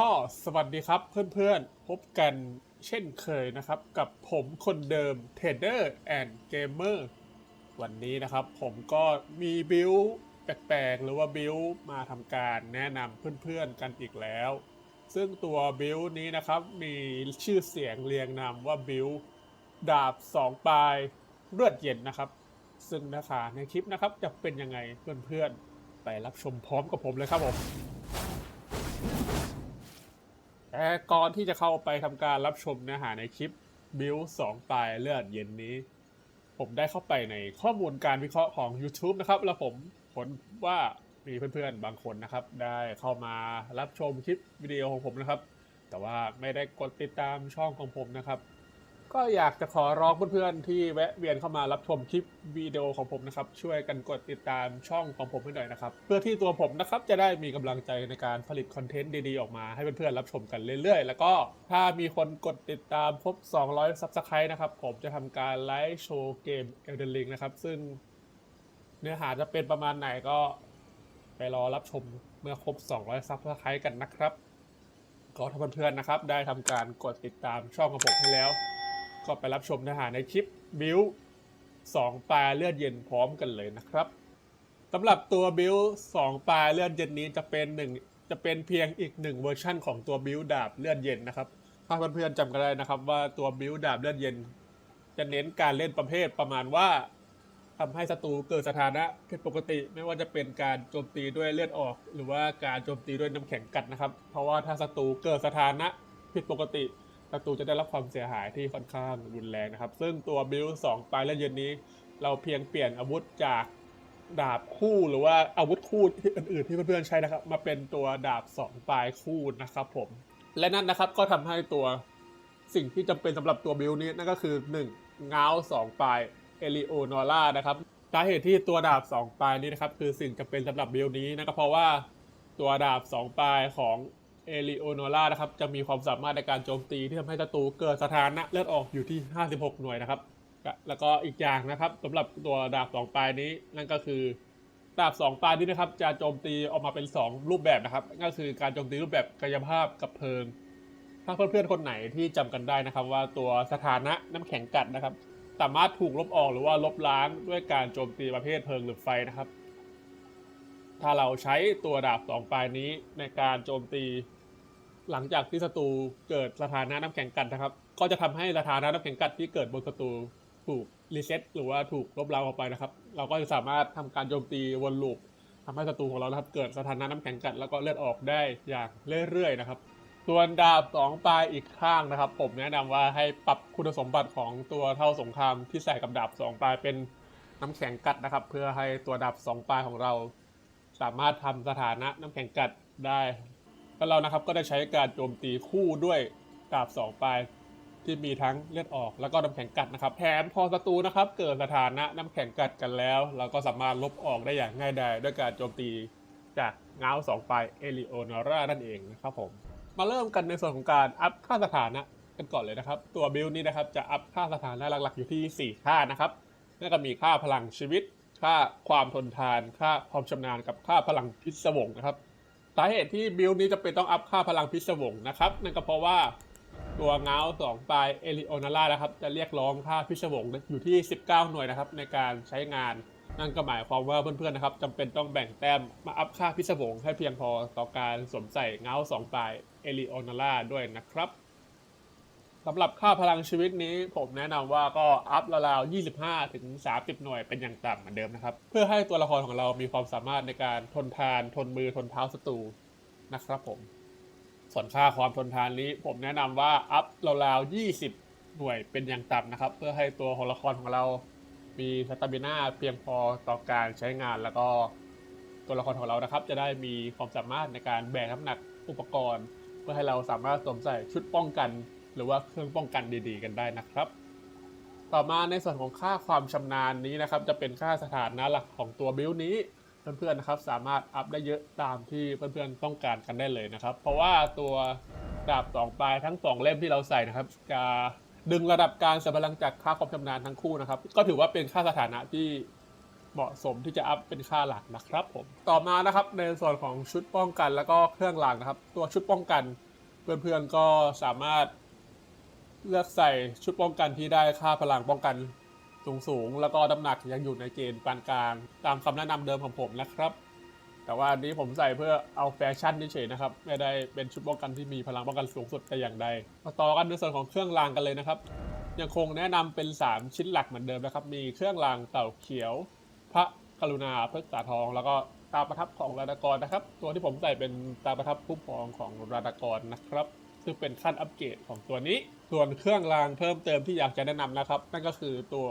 ก็สวัสดีครับเพื่อนๆ พบกันเช่นเคยนะครับ กับผมคนเดิม Trader and Gamer วันนี้นะครับผมก็มีบิลแปลกๆ หรือว่าบิลมาทำการแนะนำเพื่อนๆกันอีกแล้ว ซึ่งตัวบิลนี้นะครับมีชื่อเสียงเรียงนามว่าบิลดาบสองปลายเลือดเย็นนะครับ ซึ่งนะคะในคลิปนะครับจะเป็นยังไงเพื่อนๆ ไปรับชมพร้อมกับผมเลยครับผม แต่ก่อนที่จะเข้าไปทำการรับชมเนื้อหาในคลิปบิลสองตายเลือดเย็นนี้ ผมได้เข้าไปในข้อมูลการวิเคราะห์ของ YouTube นะครับ แล้วผมผลว่ามีเพื่อนๆบางคนนะครับ ได้เข้ามารับชมคลิปวิดีโอของผมนะครับ แต่ว่าไม่ได้กดติดตามช่องของผมนะครับ ก็อยากจะขอร้องเพื่อนๆที่แวะเวียนเข้ามารับชมคลิปวิดีโอของผมนะครับ ช่วยกันกดติดตามช่องของผมให้หน่อยนะครับ เพื่อที่ตัวผมนะครับจะได้มีกำลังใจในการผลิตคอนเทนต์ดีๆออกมาให้เพื่อนๆรับชมกันเรื่อยๆ แล้วก็ถ้ามีคนกดติดตามครบ 200 ซับสไครต์นะครับ ผมจะทำการไลฟ์โชว์เกม Elden Ring นะครับ ซึ่งเนื้อหาจะเป็นประมาณไหนก็ไปรอรับชมเมื่อครบ 200 ซับสไครต์กันนะครับก็ถ้าเพื่อนๆนะครับ ได้ทำการกดติดตามช่องของผมให้แล้ว ก็ไปรับชมเนื้อหาในคลิปบิวสองปลาเลือดเย็นพร้อมกันเลยนะครับสำหรับตัวบิวสองปลาเลือดเย็นนี้จะเป็นหนึ่งจะเป็นเพียงอีกหนึ่งเวอร์ชั่นของตัวบิวดาบเลือดเย็นนะครับถ้าเพื่อนๆจำกันได้นะครับว่าตัวบิวดาบเลือดเย็น จะเน้นการเล่นประเภทประมาณว่าทำให้ศัตรูเกิดสถานะผิดปกติ ไม่ว่าจะเป็นการโจมตีด้วยเลือดออก หรือว่าการโจมตีด้วยน้ำแข็งกัดนะครับ เพราะว่าถ้าศัตรูเกิดสถานะผิดปกติ ศัตรูจะได้รับความเสียหายที่ค่อนข้างรุนแรงนะครับ ซึ่งตัวบิลสองปลายและเย็นนี้ เราเพียงเปลี่ยนอาวุธจากดาบคู่หรือว่าอาวุธคู่ที่อื่นๆที่เพื่อนๆใช้นะครับ มาเป็นตัวดาบสองปลายคู่นะครับผมและนั่นนะครับก็ทำให้ตัวสิ่งที่จำเป็นสำหรับตัวบิลนี้นั่นก็คือ1ง้าสองปลายเอลิโอนอร่านะครับสาเหตุที่ตัวดาบสองปลายนี้นะครับคือสิ่งจำเป็นสำหรับบิลนี้นั่นก็เพราะว่าตัวดาบสองปลายของ เอลิโอโนล่านะครับ จะมีความสามารถในการโจมตีที่ทำให้ศัตรูเกิดสถานะเลือดออกอยู่ที่ 56 หน่วยนะครับและแล้วก็อีกอย่างนะครับสำหรับตัวดาบสองปลายนี้นั่นก็คือดาบสองปลายนี้นะครับ จะโจมตีออกมาเป็น 2 รูปแบบนะครับนั่นก็คือการโจมตีรูปแบบกายภาพกับเพลิง ถ้าเพื่อนๆคนไหนที่จำกันได้นะครับ ว่าตัวสถานะน้ำแข็งกัดนะครับ สามารถถูกลบออกหรือว่าลบล้างด้วยการโจมตีประเภทเพลิงหรือไฟนะครับ ถ้าเราใช้ตัวดาบสองปลายนี้ในการโจมตี หลังจากที่ศัตรูเกิดสถานะน้ำแข็งกัดนะครับ ก็จะทำให้สถานะน้ำแข็งกัดที่เกิดบนศัตรูถูกรีเซ็ตหรือว่าถูกลบล้างออกไปนะครับ เราก็จะสามารถทำการโจมตีวนลูปทำให้ศัตรูของเรานะครับเกิดสถานะน้ำแข็งกัดแล้วก็เลือดออกได้อย่างเรื่อยๆนะครับ ส่วนดาบสองปลายอีกข้างนะครับ ผมแนะนำว่าให้ปรับคุณสมบัติของตัวเท่าสงครามที่ใส่กับดาบสองปลายเป็นน้ำแข็งกัดนะครับ เพื่อให้ตัวดาบสองปลายของเรา สามารถทำสถานะน้ำแข็งกัดได้ แล้วเรานะครับก็ได้ใช้การโจมตีคู่ด้วยดาบสองปลายที่มีทั้งเลือดออกแล้วก็น้ำแข็งกัดนะครับแถมพอศัตรูนะครับ เกิดสถานะน้ำแข็งกัดกันแล้ว เราก็สามารถลบออกได้อย่างง่ายดายด้วยการโจมตีจากเงาสองปลายเอลิโอนอร่านั่นเองนะครับผม มาเริ่มกันในส่วนของการอัพค่าสถานะกันก่อนเลยนะครับ ตัวบิลนี้นะครับจะอัพค่าสถานะหลักๆอยู่ที่ 4 ค่านะครับนั่นก็มีค่าพลังชีวิต ค่าความทนทาน ค่าความชำนาญกับค่าพลังพิศวงนะครับ สาเหตุที่บิลนี้จะเป็นต้องอัพค่าพลังพิศวงนะครับ นั่นก็เพราะว่าตัวเงาสองปลายเอลิโอนาร่านะครับ จะเรียกร้องค่าพิศวงอยู่ที่ 19 หน่วยนะครับ ในการใช้งาน นั่นก็หมายความว่าเพื่อนๆนะครับจำเป็นต้องแบ่งแต้มมาอัพค่าพิศวงให้เพียงพอต่อการสวมใส่เงาสองปลายเอลิโอนาร่าด้วยนะครับ สำหรับค่าพลังชีวิตนี้ผมแนะนำว่าก็อัพราวๆ25 ถึง 30 หน่วยเป็นอย่างต่ำเหมือนเดิมนะครับ เพื่อให้ตัวละครของเรามีความสามารถในการทนทาน ทนมือทนเท้าศัตรูนะครับผม ส่วนค่าความทนทานนี้ ผมแนะนำว่าอัพราวๆ20 หน่วยเป็นอย่างต่ำนะครับ เพื่อให้ตัวของละครของเรา มีสตามิน่าเพียงพอต่อการใช้งานแล้วก็ตัวละครของเรานะครับ จะได้มีความสามารถในการแบกน้ำหนักอุปกรณ์ เพื่อให้เราสามารถสวมใส่ชุดป้องกัน หรือว่าเครื่องป้องกันดีๆ กันได้นะครับ ต่อมาในส่วนของค่าความชำนาญนี้นะครับ จะเป็นค่าสถานะหลักของตัวบิลนี้เพื่อนๆนะครับสามารถอัพได้เยอะตามที่เพื่อนๆต้องการกันได้เลยนะครับ เพราะว่าตัวดาบสองปลายทั้งสองเล่มที่เราใส่นะครับ จะดึงระดับการเสริมพลังจากค่าความชำนาญทั้งคู่นะครับ ก็ถือว่าเป็นค่าสถานะที่เหมาะสมที่จะอัพเป็นค่าหลักนะครับผมต่อมานะครับในส่วนของชุดป้องกันแล้วก็เครื่องรางนะครับ ตัวชุดป้องกัน เพื่อนๆก็สามารถ เลือกใส่ชุดป้องกันที่ได้ค่าพลังป้องกันสูงๆแล้วก็น้ำหนักยังอยู่ในเกณฑ์ปานกลาง ตามคำแนะนำเดิมของผมนะครับ แต่ว่าอันนี้ผมใส่เพื่อเอาแฟชั่นเฉยๆนะครับ ไม่ได้เป็นชุดป้องกันที่มีพลังป้องกันสูงสุดแต่อย่างใดมาต่อกันในส่วนของเครื่องรางกันเลยนะครับ ยังคงแนะนำเป็น 3 ชิ้นหลักเหมือนเดิมนะครับ มีเครื่องรางเต่าเขียว พระกรุณาพฤกษาทอง แล้วก็ตาประทับของราดากรนะครับ ตัวที่ผมใส่เป็นตาประทับผู้พองของราดากรนะครับ ซึ่งเป็นขั้นอัปเกรดของตัวนี้ ส่วนเครื่องรางเพิ่มเติมที่อยากจะแนะนำนะครับ นั่นก็คือตัว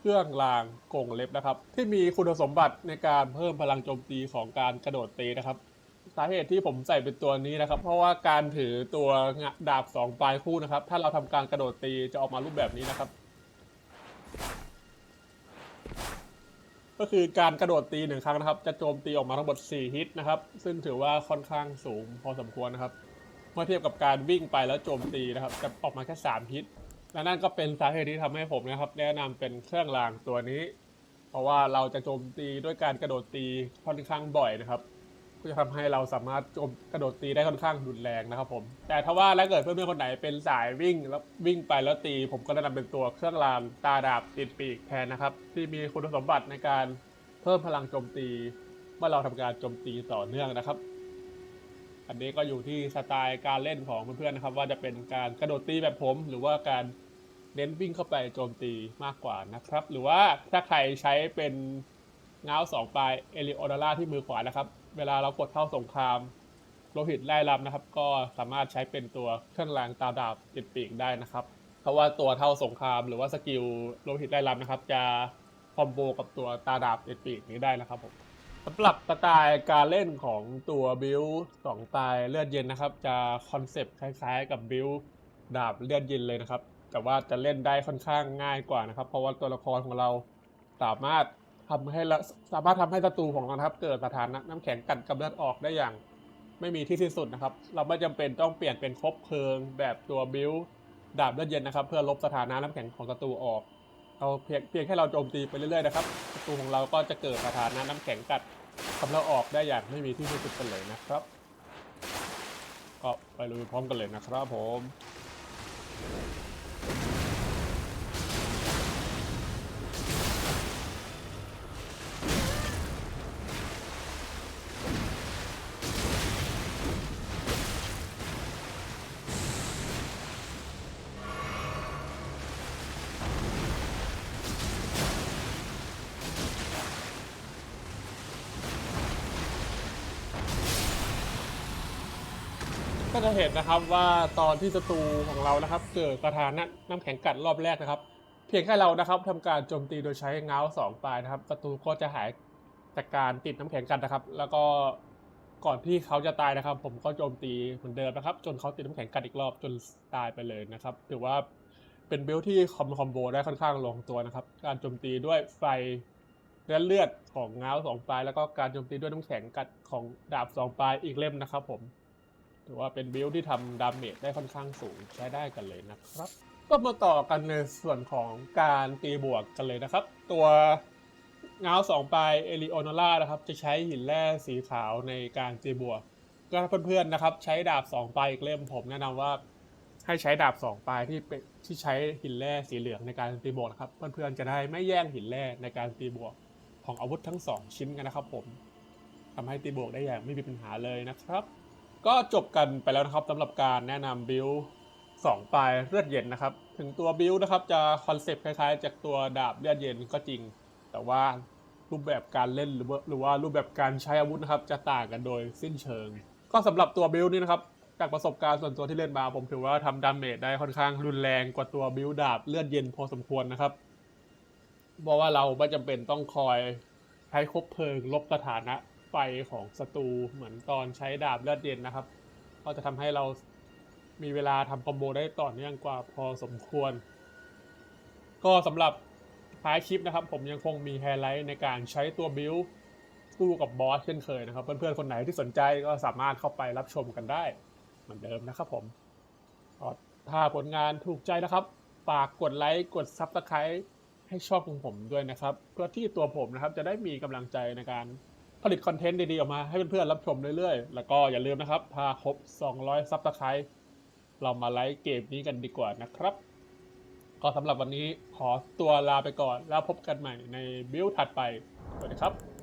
เครื่องรางกงเล็บนะครับ ที่มีคุณสมบัติในการเพิ่มพลังโจมตีของการกระโดดตีนะครับสาเหตุที่ผมใส่เป็นตัวนี้นะครับ เพราะว่าการถือตัวดาบสองปลายคู่นะครับ ถ้าเราทำการกระโดดตีจะออกมารูปแบบนี้นะครับ ก็คือการกระโดดตีหนึ่งครั้งนะครับ จะโจมตีออกมาทั้งหมด4ฮิตนะครับ ซึ่งถือว่าค่อนข้างสูงพอสมควรนะครับ เมื่อเทียบกับการวิ่งไปแล้วโจมตีนะครับจะออกมาแค่3ฮิตและนั่นก็เป็นสาเหตุที่ทำให้ผมนะครับ แนะนำเป็นเครื่องรางตัวนี้ เพราะว่าเราจะโจมตีด้วยการกระโดดตีค่อนข้างบ่อยนะครับก็จะทำให้เราสามารถโจมกระโดดตีได้ค่อนข้างรุนแรงนะครับผมแต่ถ้าว่าถ้าเกิดเพื่อนๆคนไหนเป็นสายวิ่งแล้ววิ่งไปแล้วตี ผมก็แนะนำเป็นตัวเครื่องรางตาดาบติดปีกแทนนะครับ ที่มีคุณสมบัติในการเพิ่มพลังโจมตี เมื่อเราทำการโจมตีต่อเนื่องนะครับ อันนี้ก็อยู่ที่สไตล์การเล่นของเพื่อนๆนะครับ ว่าจะเป็นการกระโดดตีแบบผม หรือว่าการเน้นวิ่งเข้าไปโจมตีมากกว่านะครับ หรือว่าถ้าใครใช้เป็นเงาสองปลายเอลิโอดาร่าที่มือขวานะครับ เวลาเรากดเข้าสงครามโลหิตไล่ลำนะครับ ก็สามารถใช้เป็นตัวเครื่องรางตาดาบติดปีกได้นะครับ เพราะว่าตัวเท่าสงครามหรือว่าสกิลโลหิตไล่ลำนะครับ จะคอมโบกับตัวตาดาบติดปีกนี้ได้นะครับผม สำหรับสไตล์การเล่นของตัวบิลสองสไตล์เลือดเย็นนะครับ จะคอนเซปต์คล้ายๆ กับบิลดาบเลือดเย็นเลยนะครับ แต่ว่าจะเล่นได้ค่อนข้างง่ายกว่านะครับ เพราะว่าตัวละครของเราสามารถทำให้สามารถทำให้ศัตรูของเราครับ เกิดสถานะน้ำแข็งกัดกับเลือดออกได้อย่าง ไม่มีที่สิ้นสุดนะครับ เราไม่จำเป็นต้องเปลี่ยนเป็นครบเพลิงแบบตัวบิลดาบเลือดเย็นนะครับ เพื่อลบสถานะน้ำแข็งของศัตรูออก เราเพียงเพียงแค่เราโจมตีไปเรื่อยๆนะครับศัตรูของเราก็จะเกิดสถานะน้ำแข็งกัดทำเราออกได้อย่างไม่มีที่สิ้นสุดกันเลยนะครับ ก็ไปลุยพร้อมกันเลยนะครับผม ก็จะเห็นนะครับว่าตอนที่ศัตรูของเรานะครับเกิดสถานน้ำแข็งกัดรอบแรกนะครับ เพียงแค่เรานะครับทำการโจมตีโดยใช้เงาสองปลายนะครับศัตรูก็จะหายจากการติดน้ำแข็งกัดนะครับ แล้วก็ก่อนที่เขาจะตายนะครับ ผมก็โจมตีเหมือนเดิมนะครับ จนเขาติดน้ำแข็งกัดอีกรอบจนตายไปเลยนะครับถือว่าเป็นบิลที่คอมคอมโบได้ค่อนข้างลงตัวนะครับ การโจมตีด้วยไฟและเลือดของเงาสองปลาย แล้วก็การโจมตีด้วยน้ำแข็งกัดของดาบสองปลายอีกเล่มนะครับผม ถือว่าเป็นบิลที่ทำดาเมจได้ค่อนข้างสูงใช้ได้กันเลยนะครับ ก็มาต่อกันในส่วนของการตีบวกกันเลยนะครับ ตัวเงาสองปลายเอลิโอนาร่านะครับ จะใช้หินแร่สีขาวในการตีบวก ก็เพื่อนๆนะครับ ใช้ดาบสองปลายอีกเล่มผมแนะนำว่า ให้ใช้ดาบสองปลายที่เป็นที่ใช้หินแร่สีเหลืองในการตีบวกนะครับ เพื่อนๆจะได้ไม่แย่งหินแร่ในการตีบวกของอาวุธทั้งสองชิ้นกันนะครับ ผมทำให้ตีบวกได้อย่างไม่มีปัญหาเลยนะครับ ก็จบกันไปแล้วนะครับสำหรับการแนะนำบิลสองปลายเลือดเย็นนะครับ ถึงตัวบิลนะครับจะคอนเซปต์คล้ายๆ จากตัวดาบเลือดเย็นก็จริง แต่ว่ารูปแบบการเล่นหรือว่าหรือว่ารูปแบบการใช้อาวุธนะครับ จะต่างกันโดยสิ้นเชิง ก็สำหรับตัวบิลนี่นะครับจากประสบการณ์ส่วนตัวที่เล่นมาผมถือว่าทำดาเมจได้ค่อนข้างรุนแรงกว่าตัวบิลดาบเลือดเย็นพอสมควรนะครับเพราะว่าเราไม่จำเป็นต้องคอยใช้คบเพลิงลบสถานะ ไฟของศัตรูเหมือนตอนใช้ดาบเลือดเย็นนะครับ ก็จะทำให้เรามีเวลาทำคอมโบได้ต่อเนื่องกว่าพอสมควร ก็สำหรับท้ายคลิปนะครับ ผมยังคงมีไฮไลท์ในการใช้ตัวบิลสู้กับบอสเช่นเคยนะครับ เพื่อนๆ คนไหนที่สนใจก็สามารถเข้าไปรับชมกันได้ เหมือนเดิมนะครับผมถ้าผลงานถูกใจนะครับฝากกดไลค์กดซับสไคร b ์ให้ชองของผมด้วยนะครับ เพื่อที่ตัวผมนะครับจะได้มีกำลังใจในการ ผลิตคอนเทนต์ดีๆ ออกมาให้เพื่อนๆรับชมเรื่อยๆ แล้วก็อย่าลืมนะครับ ถ้าครบ 200 ซับสไครต์เรามาไลฟ์เกมนี้กันดีกว่านะครับ ก็สำหรับวันนี้ขอตัวลาไปก่อนแล้วพบกันใหม่ในบิลถัดไป สวัสดีครับ